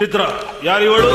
ಚಿತ್ರ ಯಾರಿವಳು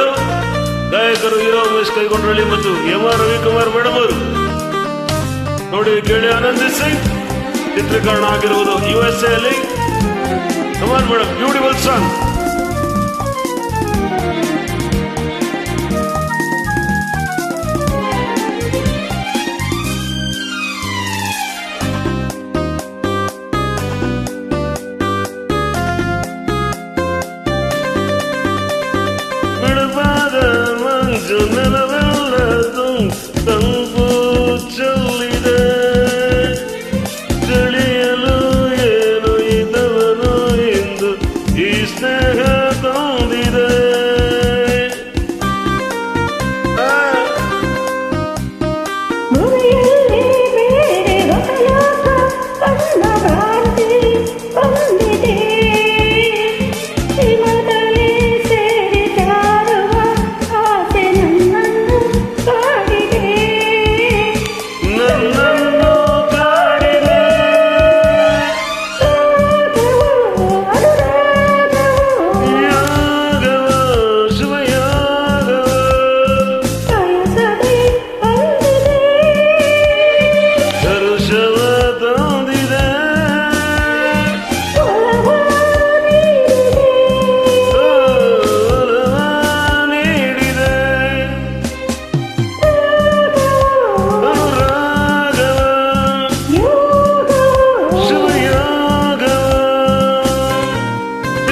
ಯಾರಿವಳು ಗಾಯಕರು ಹೀರೋ ಉಮೇಶ್ ಕೈಗೊಂಡ್ರಳ್ಳಿ ಮತ್ತು M R Ravikumar madam ಅವರು. ನೋಡಿ ಕೇಳಿ ಆನಂದಿಸಿ. ಚಿತ್ರೀಕರಣ ಆಗಿರುವುದು ಯು ಎಸ್ ಅಲ್ಲಿ. Come on madam beautiful song Yeah.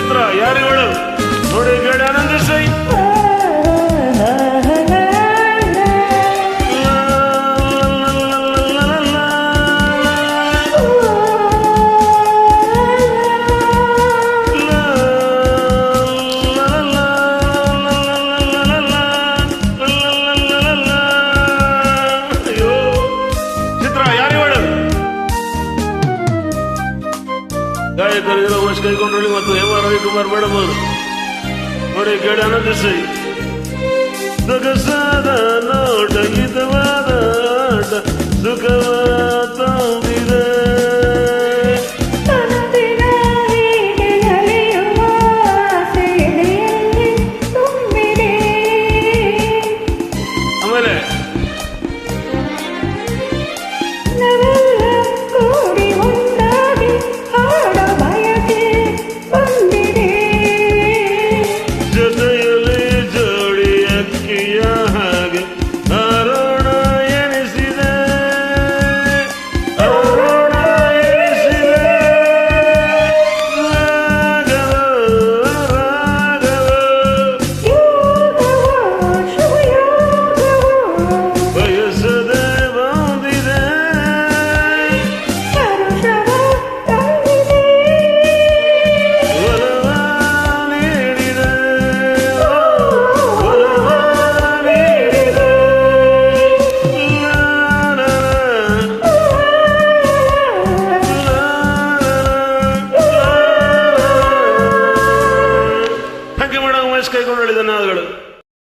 ಚಿತ್ರ ಯಾರಿಗಳು ನೋಡಿ ಕೇಳಿ ಆನಂದಿಸಿ ಗಾಯಕರು ಇರೋ ವರ್ಷ ಕೈಗೊಂಡ್ರಳ್ಳಿ ಮತ್ತು ಎಂ ಆರ್ ರವಿಕುಮಾರ್ ಮೇಡಮ್ ಅವರು ನೋಡಿ ಕೇಳಿ ಆನಂದಿಸಿ ಸೊಗಸಾದ ನೋಟ ಹಿತವಾದ ಆಟ ಸುಖವ ഗോപിനാഥുകൾ